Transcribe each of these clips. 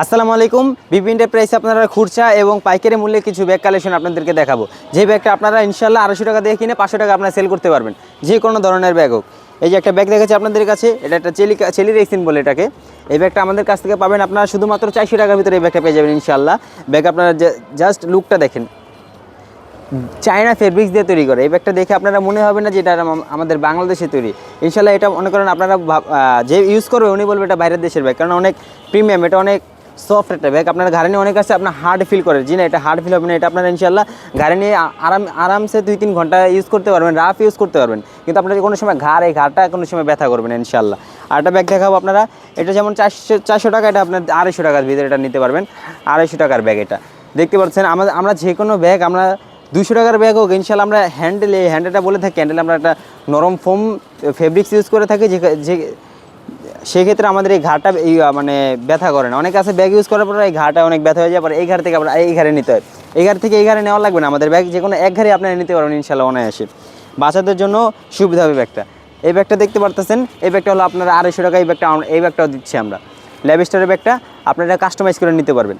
আসসালামু আলাইকুম। বিভিন্ন প্রাইসে আপনারা খুরচা এবং পাইকারি মূল্যে কিছু ব্যাগ কালেকশন আপনাদেরকে দেখাবো। যে ব্যাগটা আপনারা ইনশাল্লাহ আড়াইশো টাকা দিয়ে কিনে পাঁচশো টাকা আপনারা সেল করতে পারবেন। যে কোনো ধরনের ব্যাগ হোক। এই যে একটা ব্যাগ দেখাচ্ছি আপনাদের কাছে, এটা একটা চেলি চেলি রেক্সিন বলে এটাকে। এই ব্যাগটা আমাদের কাছ থেকে পাবেন আপনারা শুধুমাত্র চারশো টাকার ভিতরে এই ব্যাগটা পেয়ে যাবেন ইনশাল্লাহ ব্যাগ আপনারা জাস্ট লুকটা দেখেন। চায়না ফেব্রিক্স দিয়ে তৈরি করে। এই ব্যাগটা দেখে আপনারা মনে হবে না যে এটা আমাদের বাংলাদেশে তৈরি। ইনশাল্লাহ এটা মনে করেন আপনারা যে ইউজ করবে উনি বলবে এটা বাইরের দেশের ব্যাগ কারণ অনেক প্রিমিয়াম এটা অনেক সফট একটা ব্যাগ আপনার ঘাড়ে নিয়ে অনেক আছে, আপনার হার্ড ফিল করে। জি না, এটা হার্ড ফিল হবে না, এটা আপনারা ইনশাল্লাহ ঘাড়ে নিয়ে আরাম, আরামসে দুই তিন ঘণ্টা ইউজ করতে পারবেন রাফ ইউজ করতে পারবেন। কিন্তু আপনার কোনো সময় ঘাড় এই ঘাড়টা কোনো সময় ব্যথা করবেন ইনশাল্লাহ আর একটা ব্যাগ দেখাবো আপনারা, এটা যেমন চারশো চারশো টাকা, এটা আপনার আড়াইশো টাকার ভিতরে এটা নিতে পারবেন। আড়াইশো টাকার ব্যাগ এটা। দেখতে পাচ্ছেন আমাদের আমরা যে কোনো ব্যাগ আমরা দুশো টাকার ব্যাগ হোক ইনশাল্লাহ আমরা হ্যান্ডেল এই হ্যান্ডেলটা বলে থাকি হ্যান্ডেল আমরা একটা নরম ফোম ফেব্রিক্স ইউজ করে থাকি, যে যে সেক্ষেত্রে আমাদের এই ঘাটা মানে ব্যথা করে না। অনেক আছে ব্যাগ ইউজ করার পরে এই ঘাটা অনেক ব্যথা হয়ে যায় পরে এই ঘাট থেকে আমরা এই ঘাড়ে নিতে হয়। এই ঘাট থেকে এই ঘাড়ে নেওয়া লাগবে না। আমাদের ব্যাগ যে কোনো এক ঘাড়ে আপনারা নিতে পারবেন ইনশাল্লাহ অনায়াসে। বাচ্চাদের জন্য সুবিধা হবে ব্যাগটা। এই ব্যাগটা দেখতে পারতেছেন, এই ব্যাগটা হলো আপনারা আড়াইশো টাকা, এই ব্যাগটা এই ব্যাগটাও দিচ্ছি আমরা। ল্যাবিস্টারের ব্যাগটা আপনারা কাস্টমাইজ করে নিতে পারবেন।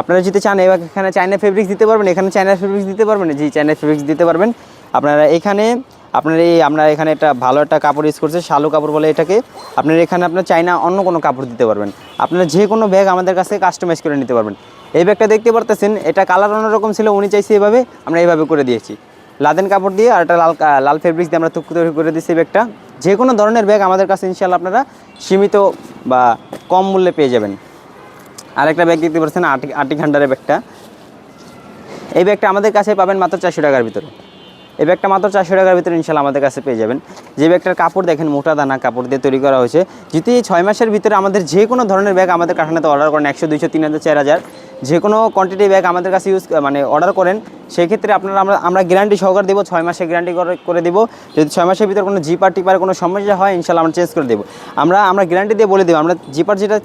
আপনারা যদি চান এবার এখানে চায়না ফেব্রিক্স দিতে পারবেন, এখানে চায়না ফেব্রিক্স দিতে পারবেন জি চায়না ফেব্রিক্স দিতে পারবেন, আপনারা এখানে আপনার এই আমরা এখানে একটা ভালো একটা কাপড় ইউজ করছে, শালু কাপড় বলে এটাকে। আপনার এখানে আপনার চাইনা অন্য কোনো কাপড় দিতে পারবেন। আপনারা যে কোনো ব্যাগ আমাদের কাছে কাস্টমাইজ করে নিতে পারবেন। এই ব্যাগটা দেখতে পারতেছেন, এটা কালার অন্যরকম ছিল, উনি চাইছে এভাবে, আমরা এইভাবে করে দিয়েছি। লাদেন কাপড় দিয়ে আর একটা লাল লাল ফেব্রিক্স দিয়ে আমরা তৈরি করে দিচ্ছি ব্যাগটা যে কোনো ধরনের ব্যাগ আমাদের কাছে ইনশাল্লাহ আপনারা সীমিত বা কম মূল্যে পেয়ে যাবেন। আরেকটা ব্যাগ দেখতে পাচ্ছেন, আটি আটি ঘান্ডারের ব্যাগটা এই ব্যাগটা আমাদের কাছে পাবেন মাত্র চারশো টাকার ভিতরে। এই ব্যাগটা মাত্র চারশো টাকার ভিতরে ইনশাল্লাহ আমাদের কাছে পেয়ে যাবেন। যে ব্যাগটার কাপড় দেখেন, মোটা দানা কাপড় দিয়ে তৈরি করা হয়েছে। যদি এই ছয় মাসের ভিতরে আমাদের যে কোনো ধরনের ব্যাগ আমাদের কারখানাতে অর্ডার করেন, একশো, দুইশো, তিন হাজার, চার হাজার, যে কোনো কোয়ান্টিটি ব্যাগ আমাদের কাছে ইউজ মানে অর্ডার করেন, সেক্ষেত্রে আপনারা আমরা আমরা গ্যারান্টি সহকার দেবো, ছয় মাসের গ্যারান্টি করে করে দেবো। যদি ছয় মাসের ভিতরে কোনো জিপার টিপার কোনো সমস্যা হয়, ইনশাল্লাহ আমরা চেঞ্জ করে দেবো। আমরা আমরা গ্যারান্টি দিয়ে বলে দেবো, আমরা জিপার যেটা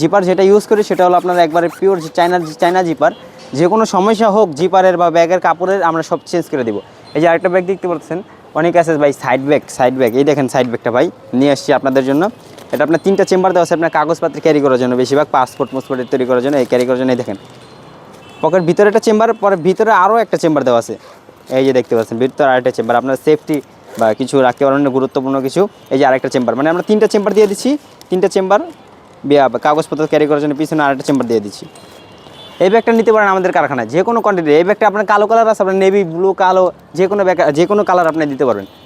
জিপার যেটা ইউজ করি, সেটা হলো আপনারা একবারে পিওর চায়না চায়না জিপার যে কোনো সমস্যা হোক জিপারের বা ব্যাগের কাপড়ের আমরা সব চেঞ্জ করে দেবো। এই যে আরেকটা ব্যাগ দেখতে পাচ্ছেন, অনেক আছে ভাই সাইড ব্যাগ সাইড ব্যাগ এই দেখেন সাইড ব্যাগটা ভাই, নিয়ে আসছি আপনাদের জন্য। এটা আপনার তিনটা চেম্বার দেওয়া আছে, আপনার কাগজপত্র ক্যারি করার জন্য বেশিরভাগ পাসপোর্ট মাসপোর্ট তৈরি করার জন্য, এই ক্যারি করার জন্য, এই দেখেন। পকেট ভিতরে একটা চেম্বার পরে ভিতরে আরও একটা চেম্বার দেওয়া আছে। এই যে দেখতে পাচ্ছেন, ভিতরে আরেকটা চেম্বার আপনার সেফটি বা কিছু রাখতে পারবেন না গুরুত্বপূর্ণ কিছু। এই যে আরেকটা চেম্বার মানে আমরা তিনটা চেম্বার দিয়ে দিচ্ছি, তিনটা চেম্বার কাগজপত্র ক্যারি করার জন্য পিছনে আরেকটা চেম্বার দিয়ে দিচ্ছি। এই ব্যাগটা নিতে পারেন আমাদের কারখানায়। যে কোনো কোয়ান্টিটি এই ব্যাগটা আপনার কালো কালার আছে, আপনার নেভি ব্লু কালো, যে কোনো ব্যাগ যে কোনো কালার আপনি দিতে পারবেন।